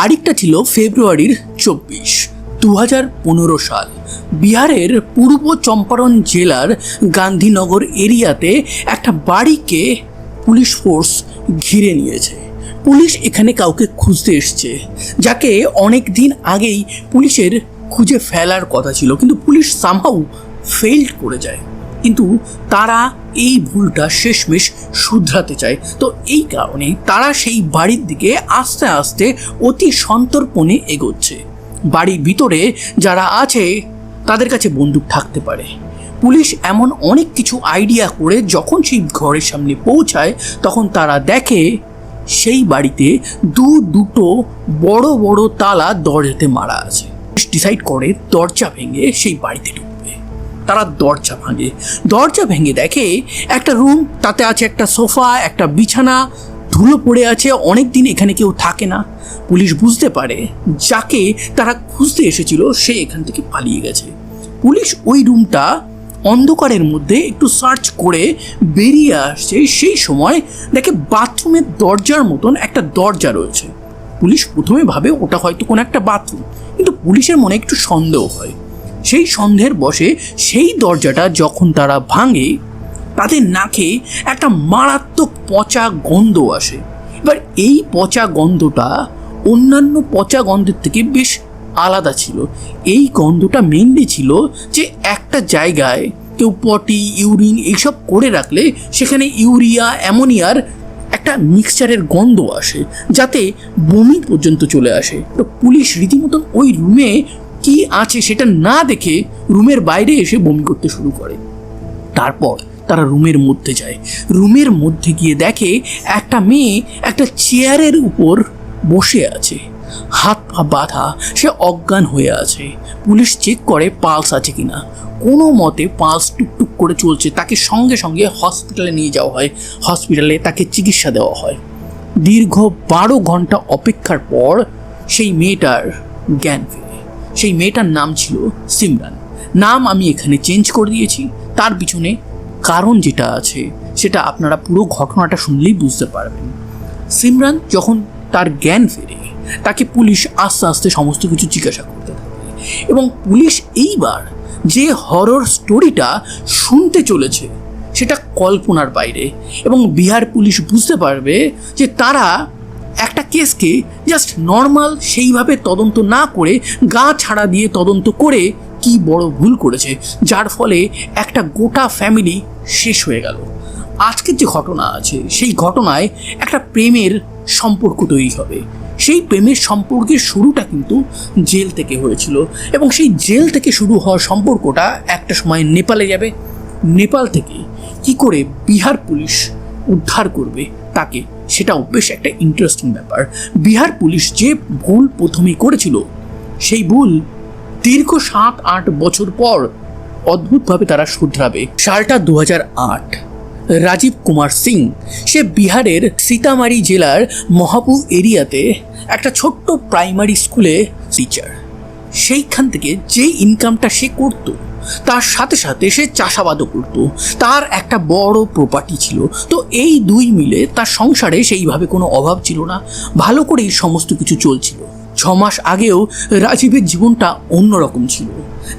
তারিখটা ছিল ফেব্রুয়ারির চব্বিশ দু সাল। বিহারের পূর্ব চম্পারণ জেলার গান্ধীনগর এরিয়াতে একটা বাড়িকে পুলিশ ফোর্স ঘিরে নিয়েছে। পুলিশ এখানে কাউকে খুঁজতে এসছে, যাকে অনেক দিন আগেই পুলিশের খুঁজে ফেলার কথা ছিল, কিন্তু পুলিশ সামহাউ ফেইল্ড করে যায়। কিন্তু তারা এই ভুলটা শেষমেশ শুধরাতে চায়। তো এই কারণে তারা সেই বাড়ির দিকে আস্তে আস্তে অতি সন্তর্পণে এগোচ্ছে। বাড়ির ভিতরে যারা আছে, তাদের কাছে বন্দুক থাকতে পারে। পুলিশ এমন অনেক কিছু আইডিয়া করে যখন সেই ঘরের সামনে পৌঁছায়, তখন তারা দেখে সেই বাড়িতে দু, দুটো বড় বড় তালা দরজাতে মারা আছে। ডিসাইড করে দরজা ভেঙে সেই বাড়িতে ঢুকবে তারা দরজা ভাঙে। দরজা ভেঙে দেখে একটা রুম, তাতে আছে একটা সোফা, একটা বিছানা, ধুলো পড়ে আছে অনেক দিন এখানে কেউ থাকে না। পুলিশ বুঝতে পারে যাকে তারা খুঁজতে এসেছিল, সে এখান থেকে পালিয়ে গেছে। পুলিশ ওই রুমটা অন্ধকারের মধ্যে একটু সার্চ করে বেরিয়ে আসছে। সেই সময় দেখে বাথরুমের দরজার মতন একটা দরজা রয়েছে। পুলিশ প্রথমে ভাবে ওটা হয়তো কোনো একটা বাথরুম, কিন্তু পুলিশের মনে একটু সন্দেহ হয়। সেই সন্দেহের বসে সেই দরজাটা যখন তারা ভাঙে তাদের নাকে একটা মারাত্মক পচা গন্ধ আসে। এবার এই পচা গন্ধটা অন্যান্য পচা গন্ধের থেকে বেশ আলাদা ছিল। এই গন্ধটা মেনলি ছিল যে একটা জায়গায় কেউ পটি, ইউরিন এইসব করে রাখলে সেখানে ইউরিয়া, অ্যামোনিয়ার একটা মিক্সচারের গন্ধ আসে, যাতে বমি পর্যন্ত চলে আসে। তো পুলিশ রীতিমতন ওই রুমে কি আছে সেটা না দেখে রুমের বাইরে এসে বমি করতে শুরু করে। তারপর তারা রুমের মধ্যে যায়। রুমের মধ্যে গিয়ে দেখে একটা মেয়ে একটা চেয়ারের উপর বসে আছে। হাত পা বাঁধা, সে অজ্ঞান হয়ে আছে। পুলিশ চেক করে পালস আছে কিনা। কোনো মতে পালস টুকটুক করে চলছে। তাকে সঙ্গে সঙ্গে হসপিটালে নিয়ে যাওয়া হয়। হসপিটালে তাকে চিকিৎসা দেওয়া হয়। দীর্ঘ বারো ঘণ্টা অপেক্ষার পর সেই মেয়েটার জ্ঞান ফেরে। সেই মেয়েটার নাম ছিল সিমরান। নাম আমি এখানে চেঞ্জ করে দিয়েছি। তার পিছনে কারণ যেটা আছে, সেটা আপনারা পুরো ঘটনাটা শুনলেই বুঝতে পারবেন। সিমরান যখন তার জ্ঞান ফেরে, তাকে পুলিশ আস্তে আস্তে সমস্ত কিছু জিজ্ঞাসা করতে থাকে এবং পুলিশ এইবার যে হরর স্টোরিটা শুনতে চলেছে, সেটা কল্পনার বাইরে এবং বিহার পুলিশ বুঝতে পারবে যে তারা একটা কেসকে জাস্ট নর্মাল সেইভাবে তদন্ত না করে গা ছাড়া দিয়ে তদন্ত করে কি বড় ভুল করেছে। যার ফলে একটা গোটা ফ্যামিলি শেষ হয়ে গেল। আজকের যে ঘটনা আছে, সেই ঘটনায় একটা প্রেমের সম্পর্ক তৈরি হবে। সেই প্রেমের সম্পর্কের শুরুটা কিন্তু জেল থেকে হয়েছিল এবং সেই জেল থেকে শুরু হওয়া সম্পর্কটা একটা সময় নেপালে যাবে। নেপাল থেকে কি করে বিহার পুলিশ উদ্ধার করবে? তাকে সেটাও বেশ একটা ইন্টারেস্টিং ব্যাপার। বিহার পুলিশ যে ভুল প্রথমেই করেছিল, সেই ভুল দীর্ঘ সাত, আট বছর পর অদ্ভুতভাবে তারা শুধরাবে। সালটা দু আট, রাজীব কুমার সিং, সে বিহারের সীতামারি জেলার মহাপুর এরিয়াতে একটা ছোট্ট প্রাইমারি স্কুলে টিচার সেইখান থেকে যে ইনকামটা সে করত তার সাথে সাথে সে চাষাবাদও করত। তার একটা বড় প্রপার্টি ছিল। তো এই দুই মিলে তার সংসারে সেইভাবে কোনো অভাব ছিল না। ভালো করেই সমস্ত কিছু চলছিল। ছ মাস আগেও রাজীবের জীবনটা অন্যরকম ছিল।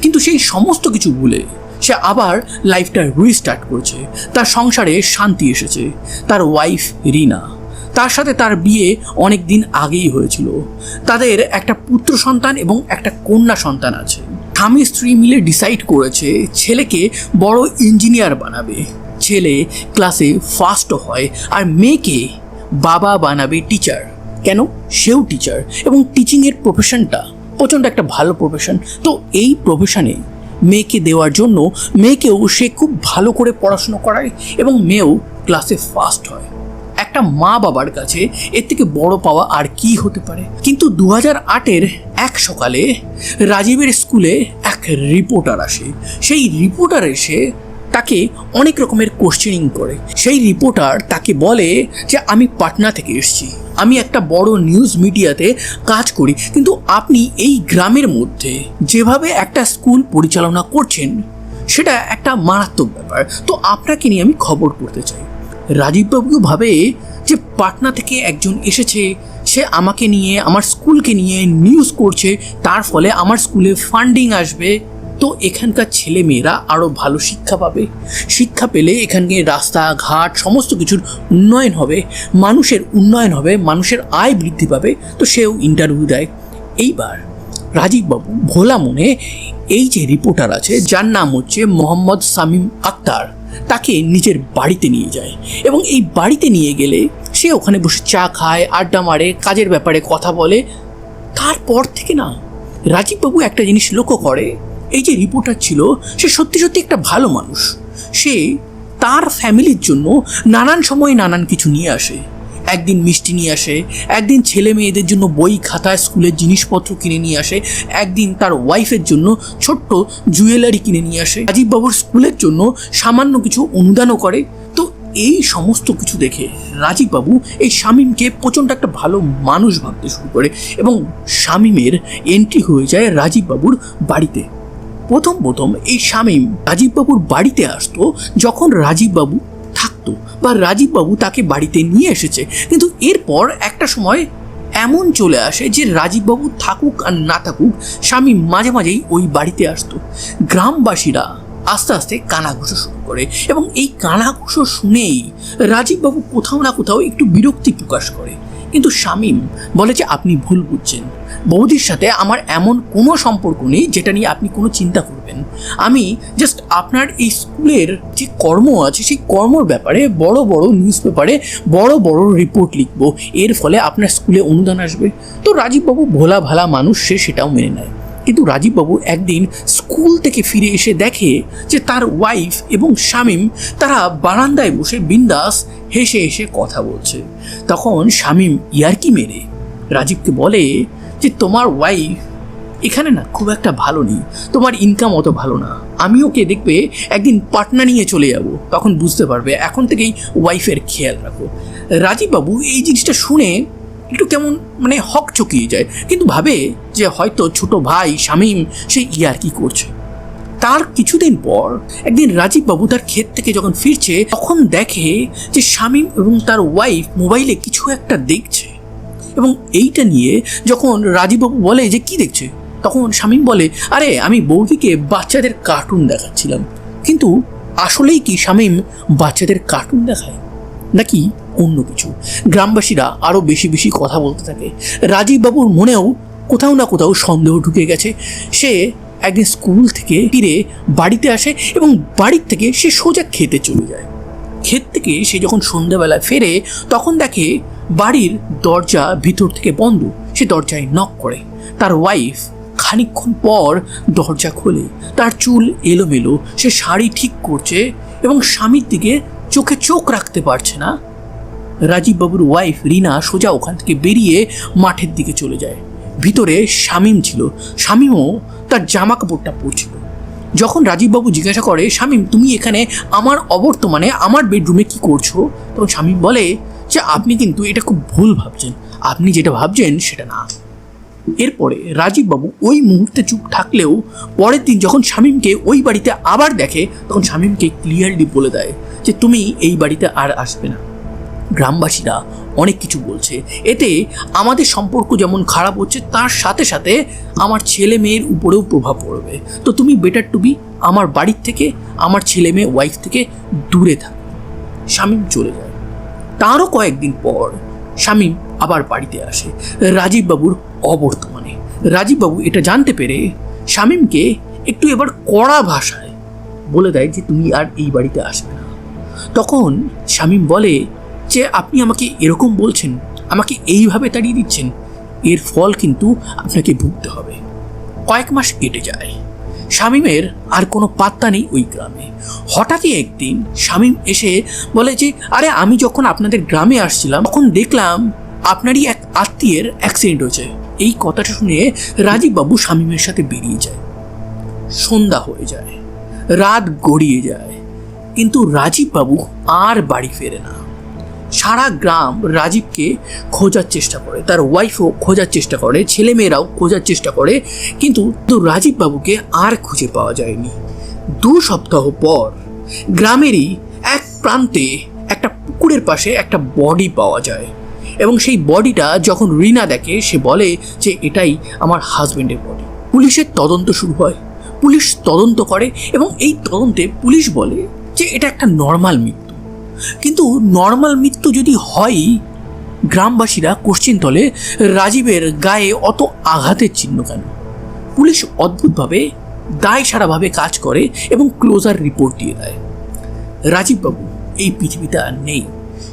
কিন্তু সেই সমস্ত কিছু ভুলে সে আবার লাইফটা রিস্টার্ট করেছে। তার সংসারে শান্তি এসেছে। তার ওয়াইফ রিনা। তার সাথে তার বিয়ে অনেক দিন আগেই হয়েছিল। তাদের একটা পুত্র সন্তান এবং একটা কন্যা সন্তান আছে। স্বামী স্ত্রী মিলে ডিসাইড করেছে ছেলেকে বড় ইঞ্জিনিয়ার বানাবে। ছেলে ক্লাসে ফার্স্ট হয় আর মেয়েকে বাবা বানাবে টিচার কেন? সেও টিচার এবং টিচিংয়ের প্রফেশনটা প্রচণ্ড একটা ভালো প্রফেশন তো এই প্রফেশনে মেয়েকে দেওয়ার জন্য মেয়েকেও সে খুব ভালো করে পড়াশুনো করায় এবং মেয়েও ক্লাসে ফার্স্ট হয়। একটা মা বাবার কাছে এর থেকে বড় পাওয়া আর কি হতে পারে? কিন্তু দু হাজার আটের এক সকালে রাজীবের স্কুলে এক রিপোর্টার আসে। সেই রিপোর্টার এসে তাকে অনেক রকমের কোশ্চেনিং করে। সেই রিপোর্টার তাকে বলে যে, আমি পাটনা থেকে এসেছি। আমি একটা বড় নিউজ মিডিয়াতে কাজ করি। কিন্তু আপনি এই গ্রামের মধ্যে যেভাবে একটা স্কুল পরিচালনা করছেন, সেটা একটা মারাত্মক ব্যাপার। তো আপনাকে নিয়ে আমি খবর করতে চাই। রাজীববাবু ভাবে যে পাটনা থেকে একজন এসেছে, সে আমাকে নিয়ে, আমার স্কুলকে নিয়ে নিউজ করছে, তার ফলে আমার স্কুলে ফান্ডিং আসবে। তো এখানকার ছেলে মেয়েরা আরও ভালো শিক্ষা পাবে। শিক্ষা পেলে এখানে রাস্তাঘাট সমস্ত কিছুর উন্নয়ন হবে, মানুষের উন্নয়ন হবে, মানুষের আয় বৃদ্ধি পাবে। তো সেও ইন্টারভিউ দেয়। এইবার রাজীববাবু ভোলা মনে এই যে রিপোর্টার আছে, যার নাম হচ্ছে মোহাম্মদ সামিম আক্তার। তাকে নিজের বাড়িতে নিয়ে যায় এবং এই বাড়িতে নিয়ে গেলে সে ওখানে বসে চা খায়, আড্ডা মারে, কাজের ব্যাপারে কথা বলে। তারপর থেকে না, রাজীববাবু একটা জিনিস লক্ষ্য করে। এই যে রিপোর্টার ছিল, সে সত্যি সত্যি একটা ভালো মানুষ। সে তার ফ্যামিলির জন্য নানান সময় নানান কিছু নিয়ে আসে। একদিন মিষ্টি নিয়ে আসে, একদিন ছেলে মেয়েদের জন্য বই খাতা স্কুলের জিনিসপত্র কিনে নিয়ে আসে, একদিন তার ওয়াইফের জন্য ছোট্ট জুয়েলারি কিনে নিয়ে আসে। রাজীববাবুর স্কুলের জন্য সামান্য কিছু অনুদানও করে। তো এই সমস্ত কিছু দেখে রাজীববাবু এই শামীমকে প্রচণ্ড একটা ভালো মানুষ ভাবতে শুরু করে এবং শামীমের এন্ট্রি হয়ে যায় রাজীববাবুর বাড়িতে। প্রথম প্রথম এই শামীম রাজীববাবুর বাড়িতে আসতো যখন রাজীববাবু থাকতো বা রাজীববাবু তাকে বাড়িতে নিয়ে এসেছে। কিন্তু এরপর একটা সময় এমন চলে আসে যে রাজীববাবু থাকুক আর না থাকুক, স্বামী মাঝে মাঝেই ওই বাড়িতে আসতো। গ্রামবাসীরা আস্তে আস্তে কানাঘুষো শুরু করে এবং এই কানাঘুষো শুনেই রাজীববাবু কোথাও না কোথাও একটু বিরক্তি প্রকাশ করে। কিন্তু শামীম বলে যে আপনি ভুল বুঝছেন। বৌদির সাথে আমার এমন কোনো সম্পর্ক নেই যেটা নিয়ে আপনি কোনো চিন্তা করবেন। আমি জাস্ট আপনার এই স্কুলের যে কর্ম আছে, সেই কর্মর ব্যাপারে বড় বড় নিউজ পেপারে বড় বড় রিপোর্ট লিখব। এর ফলে আপনার স্কুলে অনুদান আসবে। তো রাজীববাবু ভোলা ভালা মানুষ, সে সেটাও মেনে নেয়। কিন্তু রাজীববাবু একদিন স্কুল থেকে ফিরে এসে দেখে যে তার ওয়াইফ এবং শামীম তারা বারান্দায় বসে বিন্দাস হেসে হেসে কথা বলছে। তখন শামীম ইয়ার্কি মেরে রাজীবকে বলে যে, তোমার ওয়াইফ এখানে না খুব একটা ভালো নেই। তোমার ইনকাম অত ভালো না। আমি ওকে দেখবে একদিন পাটনা নিয়ে চলে যাব। তখন বুঝতে পারবে। এখন থেকেই ওয়াইফের খেয়াল রাখো। রাজীববাবু এই জিনিসটা শুনে একটু কেমন মানে হক চকিয়ে যায়। কিন্তু ভাবে যে হয়তো ছোট ভাই, শামীম, সে ইয়ার কি করছে। তার কিছুদিন পর একদিন রাজীববাবু তার ক্ষেত থেকে যখন ফিরছে, তখন দেখে যে শামীম এবং তার ওয়াইফ মোবাইলে কিছু একটা দেখছে। এবং এইটা নিয়ে যখন রাজীববাবু বলে যে, কি দেখছে? তখন শামীম বলে, আরে, আমি বৌদিকে বাচ্চাদের কার্টুন দেখাচ্ছিলাম। কিন্তু আসলেই কি শামীম বাচ্চাদের কার্টুন দেখায়? নাকি অন্য কিছু? গ্রামবাসীরা আরও বেশি বেশি কথা বলতে থাকে। রাজীববাবুর মনেও কোথাও না কোথাও সন্দেহ ঢুকে গেছে। সে একদিন স্কুল থেকে ফিরে বাড়িতে আসে এবং বাড়ির থেকে সে সোজা খেতে চলে যায়। ক্ষেত থেকে সে যখন সন্ধ্যাবেলায় ফেরে, তখন দেখে বাড়ির দরজা ভিতর থেকে বন্ধ। সে দরজায় নক করে। তার ওয়াইফ খানিকক্ষণ পর দরজা খোলে। তার চুল এলোমেলো। সে শাড়ি ঠিক করছে এবং স্বামীর দিকে চোখে চোখ রাখতে পারছে না। রাজীববাবুর ওয়াইফ রিনা সোজা ওখান থেকে বেরিয়ে মাঠের দিকে চলে যায়। ভিতরে শামীম ছিল। শামীমও তার জামা কাপড়টা পরছিল। যখন রাজীববাবু জিজ্ঞাসা করে, শামীম, তুমি এখানে আমার অবর্তমানে আমার বেডরুমে কি করছ? তখন শামীম বলে যে, আপনি কিন্তু এটা খুব ভুল ভাবছেন। আপনি যেটা ভাবছেন সেটা না। এরপরে রাজীববাবু ওই মুহূর্তে চুপ থাকলেও পরের দিন যখন শামীমকে ওই বাড়িতে আবার দেখে, তখন শামীমকে ক্লিয়ারলি বলে দেয় যে, তুমি এই বাড়িতে আর আসবে না। গ্রামবাসীরা অনেক কিছু বলছে। এতে আমাদের সম্পর্ক যেমন খারাপ হচ্ছে, তার সাথে সাথে আমার ছেলে মেয়ের উপরেও প্রভাব পড়বে। তো তুমি বেটার টু বি আমার বাড়ির থেকে, আমার ছেলে মেয়ে ওয়াইফ থেকে দূরে থাক। শামীম চলে যায়। তারও কয়েকদিন পর শামীম আবার বাড়িতে আসে। রাজীববাবুর অবর্তমানে। রাজীববাবু এটা জানতে পেরে শামীমকে একটু এবার কড়া ভাষায় বলে দেয় যে, তুমি আর এই বাড়িতে আসবে না। তখন শামীম বলে, যে আপনি আমাকে এরকম বলছেন, আমাকে এইভাবে তাড়িয়ে দিচ্ছেন, এর ফল কিন্তু আপনাকে ভুগতে হবে। কয়েক মাস কেটে যায়। শামীমের আর কোনো পাত্তা নেই ওই গ্রামে। হঠাৎই একদিন শামীম এসে বলে যে, আরে, আমি যখন আপনাদের গ্রামে আসছিলাম, তখন দেখলাম আপনারই এক আত্মীয়ের অ্যাক্সিডেন্ট হয়েছে। এই কথাটা শুনে রাজীববাবু শামীমের সাথে বেরিয়ে যায়। সন্ধ্যা হয়ে যায়, রাত গড়িয়ে যায়, কিন্তু রাজীববাবু আর বাড়ি ফেরে না। সারা গ্রাম রাজীবকে খোঁজার চেষ্টা করে, তার ওয়াইফও খোঁজার চেষ্টা করে, ছেলেমেয়েরাও খোঁজার চেষ্টা করে, কিন্তু তো রাজীব বাবুকে আর খুঁজে পাওয়া যায়নি। দু সপ্তাহ পর গ্রামেরই এক প্রান্তে একটা পুকুরের পাশে একটা বডি পাওয়া যায়। এবং সেই বডিটা যখন রিনা দেখে, সে বলে যে এটাই আমার হাজব্যান্ডের বডি। পুলিশের তদন্ত শুরু হয়। পুলিশ তদন্ত করে এবং এই তদন্তে পুলিশ বলে যে এটা একটা নর্মাল মৃত্যু। কিন্তু নর্মাল মৃত্যু যদি হয়, গ্রামবাসীরা কোশ্চিন তলে, রাজীবের গায়ে অত আঘাতের চিহ্ন কেন? পুলিশ অদ্ভুতভাবে দায় সারাভাবে কাজ করে এবং ক্লোজার রিপোর্ট দিয়ে দেয়। রাজীববাবু, এই পৃথিবীতে আর নেই।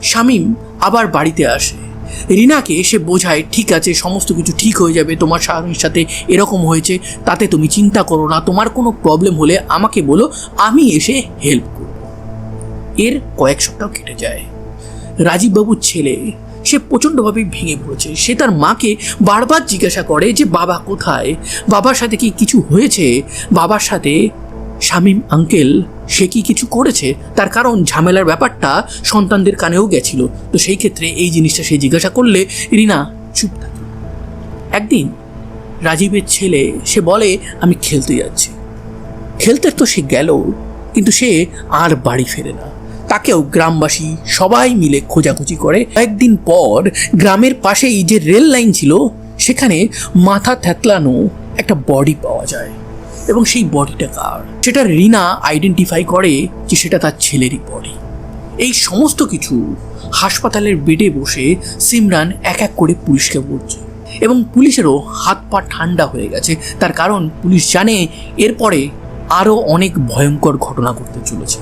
শামীম আবার বাড়িতে আসে। রিনাকে সে বোঝায়, ঠিক আছে, সমস্ত কিছু ঠিক হয়ে যাবে, তোমার স্বামীর সাথে এরকম হয়েছে, তাতে তুমি চিন্তা করো না, তোমার কোনো প্রবলেম হলে আমাকে বলো, আমি এসে হেল্প করব। এর কয়েক সপ্তাহ কেটে যায়। রাজীববাবুর ছেলে, সে প্রচণ্ডভাবে ভেঙে পড়েছে। সে তার মাকে বারবার জিজ্ঞাসা করে যে, বাবা কোথায়? বাবার সাথে কি কিছু হয়েছে? বাবার সাথে শামীম, আঙ্কেল, সে কি কিছু করেছে? তার কারণ ঝামেলার ব্যাপারটা সন্তানদের কানেও গেছিল। তো সেই ক্ষেত্রে এই জিনিসটা সে জিজ্ঞাসা করলে, রিনা, চুপ থাকে। একদিন রাজীবের ছেলে, সে বলে, আমি খেলতে যাচ্ছি। খেলতে তো সে গেল, কিন্তু সে আর বাড়ি ফেরে না। তাকেও গ্রামবাসী সবাই মিলে খোঁজাখুঁজি করে। কয়েকদিন পর গ্রামের পাশেই যে রেল লাইন ছিল, সেখানে মাথা থ্যাতলানো একটা বডি পাওয়া যায়। এবং সেই বডিটা কার? সেটা রিনা আইডেন্টিফাই করে যে সেটা তার ছেলেরই বডি এই সমস্ত কিছু হাসপাতালের বেডে বসে সিমরান এক এক করে পুলিশকে বলছে। এবং পুলিশেরও হাত পা ঠান্ডা হয়ে গেছে। তার কারণ পুলিশ জানে, এরপরে আরও অনেক ভয়ঙ্কর ঘটনা ঘটতে চলেছে।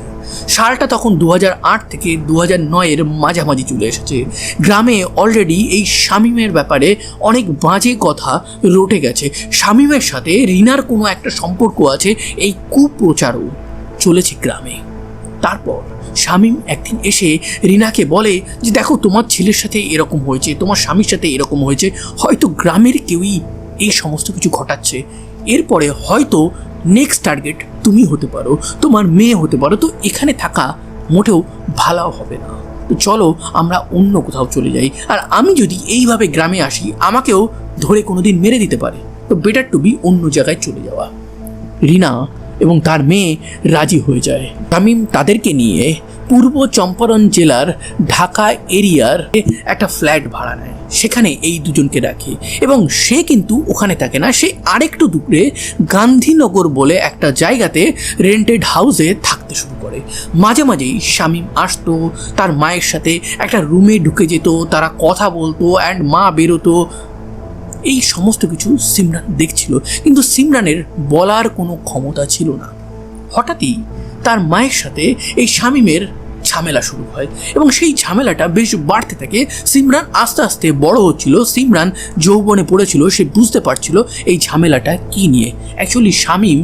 সালটা তখন দু হাজার আট থেকে দু হাজার নয়ের মাঝামাঝি চলে এসেছে। গ্রামে অলরেডি এই শামিমের ব্যাপারে অনেক বাজে কথা রটে গেছে। শামিমের সাথে রিনার কোনো একটা সম্পর্ক আছে, এই কুপ্রচারও চলেছে গ্রামে। তারপর শামীম একদিন এসে রিনাকে বলে যে, দেখো, তোমার ছেলের সাথে এরকম হয়েছে, তোমার স্বামীর সাথে এরকম হয়েছে, হয়তো গ্রামের কেউই এই সমস্ত কিছু ঘটাচ্ছে। এরপরে হয়তো নেক্সট টার্গেট তুমি হতে পারো, তোমার মেয়ে হতে পারো, তো এখানে থাকা মোটেও ভালো হবে না। তো চলো আমরা অন্য কোথাও চলে যাই। আর আমি যদি এইভাবে গ্রামে আসি, আমাকেও ধরে কোনোদিন মেরে দিতে পারে। তো বেটার টু বি অন্য জায়গায় চলে যাওয়া। রিনা এবং তার মেয়ে রাজি হয়ে যায়। তামিম তাদেরকে নিয়ে পূর্ব চম্পারণ জেলার ঢাকা এরিয়ার একটা ফ্ল্যাট ভাড়া নেয়। সেখানে এই দুজনকে রাখে এবং সে কিন্তু ওখানে থাকে না, সে আরেকটু দূরে গান্ধীনগর বলে একটা জায়গাতে রেন্টেড হাউসে থাকতে শুরু করে। মাঝে মাঝেই শামীম আসতো, তার মায়ের সাথে একটা রুমে ঢুকে যেত, তারা কথা বলতো অ্যান্ড মা বেরোতো। এই সমস্ত কিছু সিমরান দেখছিল, কিন্তু সিমরানের বলার কোনো ক্ষমতা ছিল না। হঠাৎই তার মায়ের সাথে এই শামিমের ঝামেলা শুরু হয় এবং সেই ঝামেলাটা বেশ বাড়তে থাকে। সিমরান আস্তে আস্তে বড় হচ্ছিল, সিমরান যৌবনে পড়েছিল, সে বুঝতে পারছিল এই ঝামেলাটা কি নিয়ে। অ্যাকচুয়ালি শামিম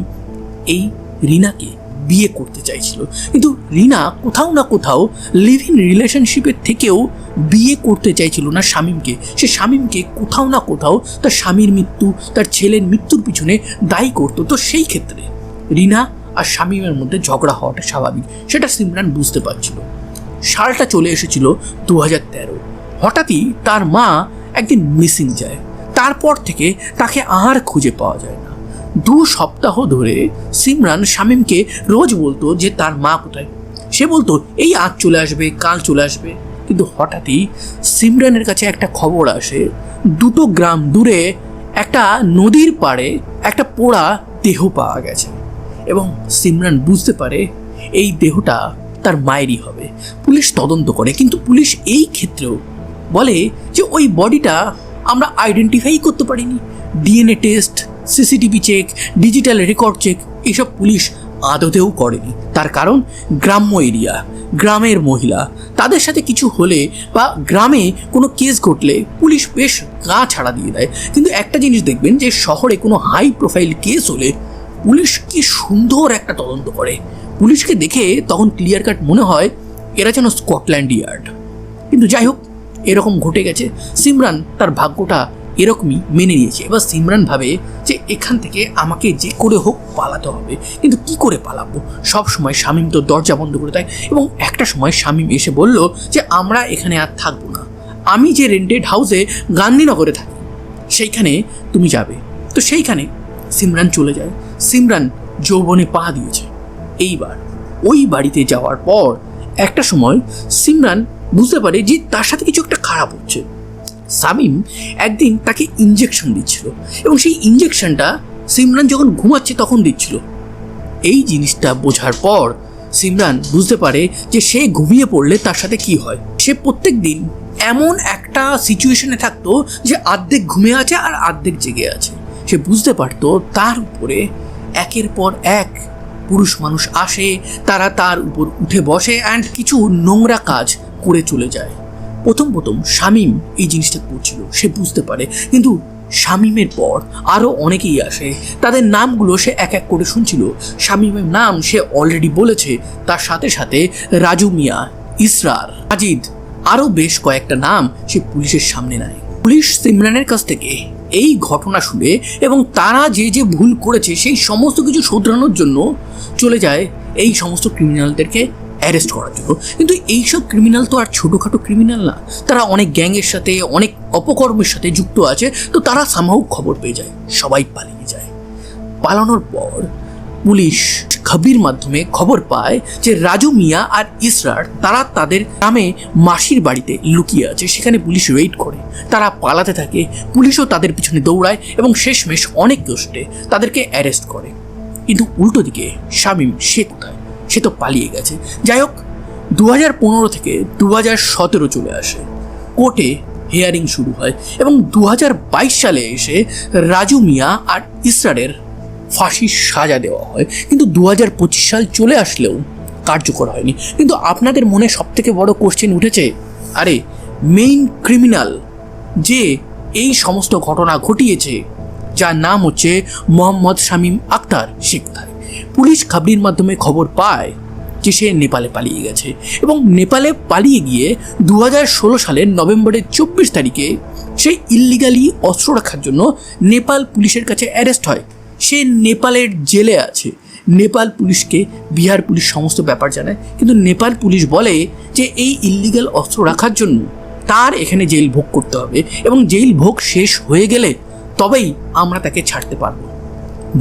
এই রিনাকে বিয়ে করতে চাইছিল। কিন্তু রিনা কোথাও না কোথাও লিভ ইন রিলেশনশিপের থেকেও বিয়ে করতে চাইছিল না শামীমকে। সে শামীমকে কোথাও না কোথাও তার স্বামীর মৃত্যু, তার ছেলের মৃত্যুর পিছনে দায়ী করতো। তো সেই ক্ষেত্রে রিনা আর শামীমের মধ্যে ঝগড়া হওয়াটা স্বাভাবিক, সেটা সিমরান বুঝতে পারছিল। সালটা চলে এসেছিল দু হাজার তেরো। হঠাৎই তার মা একদিন মিসিং যায়। তারপর থেকে তাকে আর খুঁজে পাওয়া যায় না। দু সপ্তাহ ধরে সিমরান শামীমকে রোজ বলতো যে তার মা কোথায়। সে বলতো, এই আজ চলে আসবে, কাল চলে আসবে। কিন্তু হঠাৎই সিমরানের কাছে একটা খবর আসে। দুটো গ্রাম দূরে একটা নদীর পাড়ে একটা পোড়া দেহ পাওয়া গেছে এবং সিমরান বুঝতে পারে এই দেহটা তার মায়েরই হবে। পুলিশ তদন্ত করে, কিন্তু পুলিশ এই ক্ষেত্রেও বলে যে ওই বডিটা আমরা আইডেন্টিফাই করতে পারিনি। DNA test CCTV check, digital record check, এসব পুলিশ আদতেও করেনি। তার কারণ গ্রাম্য এরিয়া, গ্রামের মহিলা। তাদের সাথে কিছু হলে বা গ্রামে কোনো কেস ঘটলে পুলিশ বেশ গা ছাড়া দিয়ে দেয়। কিন্তু একটা জিনিস দেখবেন যে শহরে কোনো হাই প্রোফাইল কেস হলে পুলিশ কি সুন্দর একটা তদন্ত করে। পুলিশকে দেখে তখন ক্লিয়ার কাট মনে হয় এরা যেন স্কটল্যান্ড ইয়ার্ড। কিন্তু যাই হোক, এরকম ঘটে গেছে। সিমরান তার ভাগ্যটা এরকমই মেনে নিয়েছে। এবার সিমরান ভাবে যে এখান থেকে আমাকে যে করে হোক পালাতে হবে। কিন্তু কি করে পালাবো? সব সময় শামীম তো দরজা বন্ধ করে দেয় এবং একটা সময় শামীম এসে বলল যে, আমরা এখানে আর থাকব না। আমি যে রেন্টেড হাউসে গান্ধীনগরে থাকি, সেইখানে তুমি যাবে। তো সেইখানে সিমরান চলে যায়। সিমরান যৌবনে পা দিয়েছে। এইবার ওই বাড়িতে যাওয়ার পর একটা সময় সিমরান বুঝতে পারে যে তার সাথে কিছু একটা খারাপ হচ্ছে। সামিম একদিন তাকে ইঞ্জেকশন দিচ্ছিল এবং সেই ইঞ্জেকশনটা সিমরান যখন ঘুমাচ্ছে তখন দিচ্ছিল। এই জিনিসটা বোঝার পর সিমরান বুঝতে পারে যে সে ঘুমিয়ে পড়লে তার সাথে কি হয়। সে প্রত্যেক দিন এমন একটা সিচুয়েশনে থাকতো যে আর্ধেক ঘুমে আছে আর আর্ধেক জেগে আছে। সে বুঝতে পারতো তার উপরে একের পর এক পুরুষ মানুষ আসে, তারা তার উপর উঠে বসে অ্যান্ড কিছু নোংরা কাজ করে চলে যায়। প্রথম প্রথম শামিম এই জিনিসটা করছিল, সে বুঝতে পারে। কিন্তু শামিমের পর আরও অনেকেই আসে, তাদের নামগুলো সে এক এক করে শুনছিল। শামিমের নাম সে অলরেডি বলেছে, তার সাথে সাথে রাজু মিয়া, ইসরার আজিদ আরও বেশ কয়েকটা নাম সে পুলিশের সামনে নেয়। পুলিশ সিমরানের কাছ থেকে এই ঘটনা শুনে এবং তারা যে যে ভুল করেছে, সেই সমস্ত কিছু শোধরানোর জন্য চলে যায় এই সমস্ত ক্রিমিনালদেরকে অ্যারেস্ট করার জন্য। কিন্তু এইসব ক্রিমিনাল তো আর ছোটোখাটো ক্রিমিনাল না। তারা অনেক গ্যাংয়ের সাথে, অনেক অপকর্মের সাথে যুক্ত আছে, তো তারা সামহাও খবর পেয়ে যায়, সবাই পালিয়ে যায়। পালানোর পর পুলিশ খবির মাধ্যমে খবর পায় যে রাজু মিয়া আর ইসরার, তারা তাদের গ্রামে মাসির বাড়িতে লুকিয়ে আছে, সেখানে পুলিশ ওয়েট করে। তারা পালাতে থাকে, পুলিশও তাদের পিছনে দৌড়ায় এবং শেষমেশ অনেক কষ্টে তাদেরকে অ্যারেস্ট করে। কিন্তু উল্টো দিকে শামীম, সে কোথায়? সে তো পালিয়ে গেছে। যাই হোক দু হাজার পনেরো থেকে দু হাজার সতেরো চলে আসে। কোর্টে হেয়ারিং শুরু হয় এবং দু হাজার বাইশ সালে এসে রাজু মিয়া আর ইসরারের ফাঁসির সাজা দেওয়া হয়। কিন্তু দু হাজার পঁচিশ সাল চলে আসলেও কার্যকর হয়নি। কিন্তু আপনাদের মনে সব থেকে বড় কোশ্চেন উঠেছে, আরে মেইন ক্রিমিনাল যে এই সমস্ত ঘটনা ঘটিয়েছে, যার নাম হচ্ছে মোহাম্মদ শামীম আক্তার কোথায়? পুলিশ খাবরির মাধ্যমে খবর পায় যে সে নেপালে পালিয়ে গেছে এবং নেপালে পালিয়ে গিয়ে দু হাজার ষোলো সালের নভেম্বরের চব্বিশ তারিখে সে ইল্লিগালি অস্ত্র রাখার জন্য নেপাল পুলিশের কাছে অ্যারেস্ট হয়। সে নেপালের জেলে আছে। নেপাল পুলিশকে বিহার পুলিশ সমস্ত ব্যাপার জানায়। কিন্তু নেপাল পুলিশ বলে যে এই ইল্লিগাল অস্ত্র রাখার জন্য তার এখানে জেল ভোগ করতে হবে এবং জেল ভোগ শেষ হয়ে গেলে তবেই আমরা তাকে ছাড়তে পারব।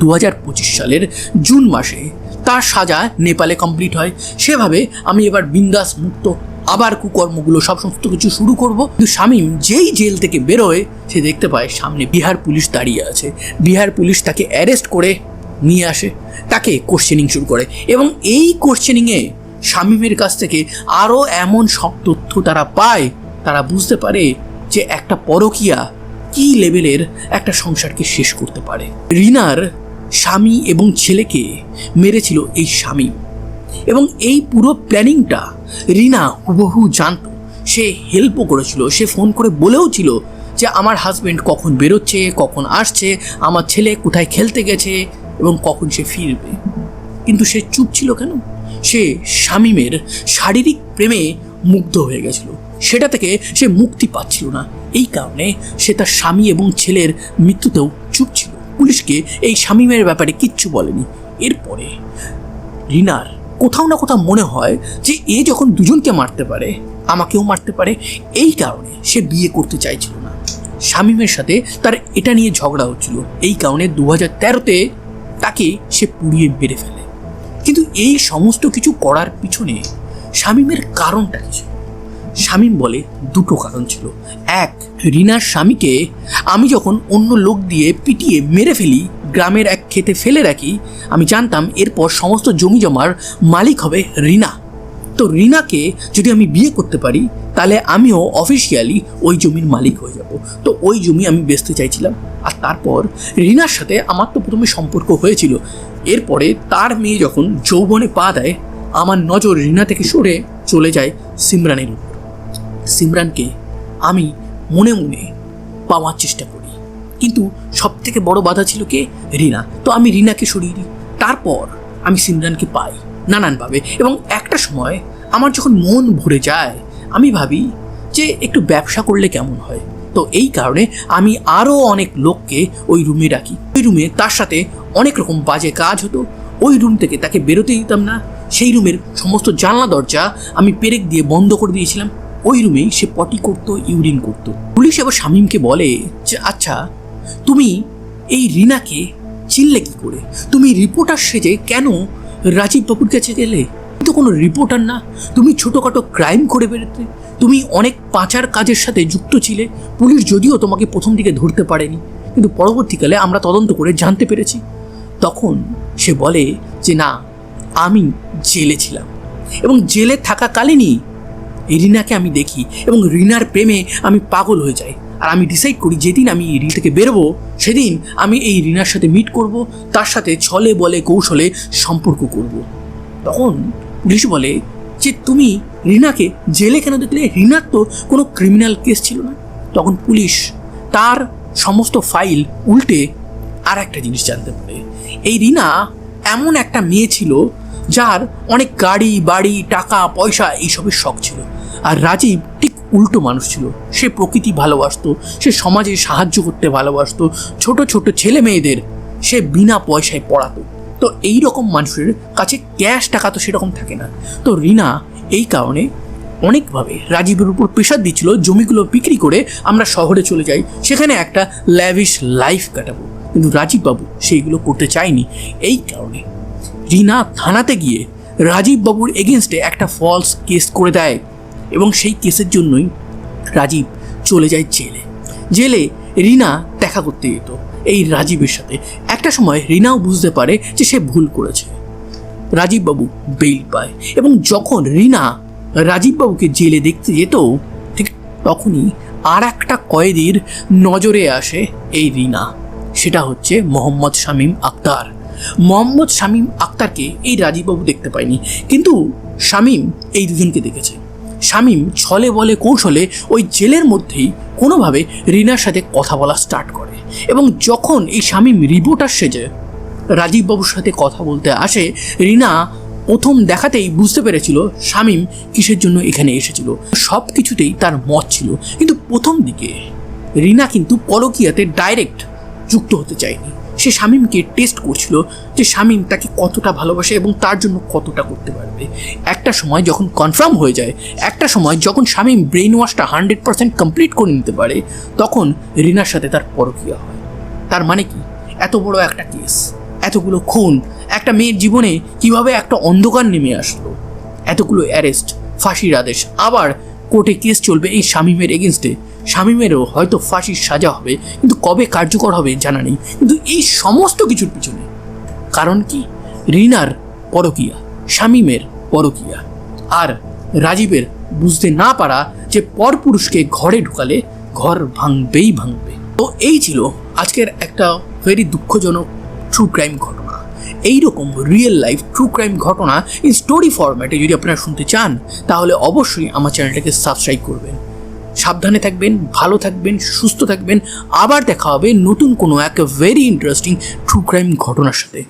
দু হাজার পঁচিশ সালের জুন মাসে তার সাজা নেপালে কমপ্লিট হয়। সেভাবে আমি এবার বিন্দাস মুক্ত, আবার কুকর্মগুলো সব সমস্ত কিছু শুরু করব। কিন্তু শামীম যেই জেল থেকে বেরোয়, সে দেখতে পায় সামনে বিহার পুলিশ দাঁড়িয়ে আছে। বিহার পুলিশ তাকে অ্যারেস্ট করে নিয়ে আসে, তাকে কোশ্চেনিং শুরু করে এবং এই কোশ্চেনিংয়ে শামীমের কাছ থেকে আরও এমন সব তথ্য তারা পায়, তারা বুঝতে পারে যে একটা পরকিয়া কি লেভেলের একটা সংসারকে শেষ করতে পারে। রিনার স্বামী এবং ছেলেকে মেরেছিল এই স্বামী। এবং এই পুরো প্ল্যানিংটা রিনা হুবহু জানতো। সে হেল্পও করেছিল, সে ফোন করে বলেও ছিল যে আমার হাজব্যান্ড কখন বেরোচ্ছে, কখন আসছে, আমার ছেলে কোথায় খেলতে গেছে এবং কখন সে ফিরবে। কিন্তু সে চুপ ছিল কেন? সে শামীমের শারীরিক প্রেমে মুগ্ধ হয়ে গেছিল। সেটা থেকে সে মুক্তি পাচ্ছিল না। এই কারণে সে তার স্বামী এবং ছেলের মৃত্যুতেও চুপ ছিল। পুলিশকে এই শামীমের ব্যাপারে কিচ্ছু বলেনি। এরপরে রিনার কোথাও না কোথাও মনে হয় যে এ যখন দুজনকে মারতে পারে, আমাকেও মারতে পারে, এই কারণে সে বিয়ে করতে চাইছিল না। শামীমের সাথে তার এটা নিয়ে ঝগড়া হচ্ছিল। এই কারণে দু হাজার তেরোতে তাকে সে পুড়িয়ে মেরে ফেলে। কিন্তু এই সমস্ত কিছু করার পিছনে শামীমের কারণটা কি ছিল? শামীম বলে দুটো কারণ ছিল। এক, রিনার স্বামীকে আমি যখন অন্য লোক দিয়ে পিটিয়ে মেরে ফেলি, গ্রামের এক খেতে ফেলে রাখি, আমি জানতাম এরপর সমস্ত জমি জমার মালিক হবে রিনা। তো রিনাকে যদি আমি বিয়ে করতে পারি, তাহলে আমিও অফিসিয়ালি ওই জমির মালিক হয়ে যাব। তো ওই জমি আমি বেচতে চাইছিলাম। আর তারপর রিনার সাথে আমার তো প্রথমে সম্পর্ক হয়েছিল। এরপরে তার মেয়ে যখন যৌবনে পা দেয়, আমার নজর রিনা থেকে সরে চলে যায় সিমরানের উপর। সিমরানকে আমি মনে মনে পাওয়ার চেষ্টা করি। কিন্তু সব থেকে বড় বাধা ছিল কে? রিনা। তো আমি রিনাকে সরিয়ে দিই। তারপর আমি সিমরানকে পাই নানানভাবে। এবং একটা সময় আমার যখন মন ভরে যায়, আমি ভাবি যে একটু ব্যবসা করলে কেমন হয়। তো এই কারণে আমি আরও অনেক লোককে ওই রুমে রাখি। ওই রুমে তার সাথে অনেক রকম বাজে কাজ হতো। ওই রুম থেকে তাকে বেরোতে দিতাম না। সেই রুমের সমস্ত জানলা দরজা আমি পেরেক দিয়ে বন্ধ করে দিয়েছিলাম। ওই রুমেই সে পটি করতো, ইউরিন করতো। পুলিশ এবার শামীমকে বলে যে আচ্ছা তুমি এই রিনাকে চিনলে কি করে? তুমি রিপোর্টার সেজে কেন রাজীব বাবুর কাছে গেলে? তো কোনো রিপোর্টার না। তুমি ছোটোখাটো ক্রাইম করে বেরোতে তুমি অনেক পাচার কাজের সাথে যুক্ত ছিলে। পুলিশ যদিও তোমাকে প্রথম দিকে ধরতে পারেনি, কিন্তু পরবর্তীকালে আমরা তদন্ত করে জানতে পেরেছি। তখন সে বলে যে, না, আমি জেলে ছিলাম এবং জেলে থাকাকালীনই এই রিনাকে আমি দেখি এবং রিনার প্রেমে আমি পাগল হয়ে যাই। আর আমি ডিসাইড করি যেদিন আমি রিল থেকে বেরোবো, সেদিন আমি এই রিনার সাথে মিট করব, তার সাথে ছলে বলে কৌশলে সম্পর্ক করব। তখন পুলিশ বলে যে, তুমি রিনাকে জেলে কেন দেখলে? রিনার তো কোনো ক্রিমিনাল কেস ছিল না। তখন পুলিশ তার সমস্ত ফাইল উল্টে আর একটা জিনিস জানতে পারে। এই রিনা এমন একটা মেয়ে ছিল, যার অনেক গাড়ি, বাড়ি, টাকা, পয়সা, এইসবের শখ ছিল। আর রাজীব ঠিক উল্টো মানুষ ছিল। সে প্রকৃতি ভালোবাসতো, সে সমাজে সাহায্য করতে ভালোবাসতো, ছোট ছোট ছেলে মেয়েদের সে বিনা পয়সায় পড়াতো। তো এই রকম মানুষের কাছে ক্যাশ টাকা তো সেরকম থাকে না। তো রিনা এই কারণে অনেকভাবে রাজীবের উপর প্রেশার দিচ্ছিল, জমিগুলো বিক্রি করে আমরা শহরে চলে যাই, সেখানে একটা ল্যাভিশ লাইফ কাটাবো। কিন্তু রাজীববাবু সেইগুলো করতে চায়নি। এই কারণে রিনা থানাতে গিয়ে রাজীব বাবুর এগেনস্টে একটা ফলস কেস করে দেয়। এবং সেই কেসের জন্যই রাজীব চলে যায় জেলে। জেলে রিনা দেখা করতে যেত এই রাজীবের সাথে। একটা সময় রিনাও বুঝতে পারে যে সে ভুল করেছে। রাজীববাবু বেইল পায় এবং যখন রিনা রাজীববাবুকে জেলে দেখতে যেত, ঠিক তখনই আর একটা কয়েদির নজরে আসে এই রিনা। সেটা হচ্ছে মোহাম্মদ শামীম আক্তার। মোহাম্মদ শামীম আক্তারকে এই রাজীববাবু দেখতে পায়নি। কিন্তু শামীম এই দুজনকে দেখেছে। শামীম ছলে বলে কৌশলে ওই জেলের মধ্যেই কোনোভাবে রিনার সাথে কথা বলা স্টার্ট করে। এবং যখন এই শামীম রিপোর্টার সেজে রাজীববাবুর সাথে কথা বলতে আসে, রিনা প্রথম দেখাতেই বুঝতে পেরেছিল শামীম কিসের জন্য এখানে এসেছিল। সব কিছুতেই তার মত ছিল। কিন্তু প্রথম দিকে রিনা কিন্তু পরকিয়াতে ডাইরেক্ট যুক্ত হতে চায়নি। সে শামীমকে টেস্ট করছিল যে শামীম তাকে কতটা ভালোবাসে এবং তার জন্য কতটা করতে পারবে। একটা সময় যখন কনফার্ম হয়ে যায়, একটা সময় যখন শামীম ব্রেন ওয়াশটা হান্ড্রেড পার্সেন্ট কমপ্লিট করে নিতে পারে, তখন রিনার সাথে তার পরকিয়া হয়। তার মানে কি? এত বড় একটা কেস এতগুলো খুন, একটা মেয়ের জীবনে কীভাবে একটা অন্ধকার নেমে আসলো? এতগুলো অ্যারেস্ট ফাঁসির আদেশ, আবার কোর্টে কেস চলবে এই শামীমের এগেনস্টে শামীমেরও হয়তো ফাঁসির সাজা হবে, কিন্তু কবে কার্যকর হবে জানা নেই। কিন্তু এই সমস্ত কিছুর পিছনে কারণ কি? রিনার পরকিয়া, শামীমের পরকিয়া। আর রাজীবের বুঝতে না পারা যে পরপুরুষকে ঘরে ঢুকালে ঘর ভাঙবেই ভাঙবে। তো এই ছিল আজকের একটা ভেরি দুঃখজনক ট্রু ক্রাইম ঘটনা। এইরকম রিয়েল লাইফ ট্রু ক্রাইম ঘটনা ইন স্টোরি ফরম্যাটে যদি আপনারা শুনতে চান, তাহলে অবশ্যই আমার চ্যানেলটাকে সাবস্ক্রাইব করবেন। সাবধানে থাকবেন, ভালো থাকবেন, সুস্থ থাকবেন। আবার দেখা হবে নতুন কোনো এক ভেরি ইন্টারেস্টিং ট্রু ক্রাইম ঘটনার সাথে।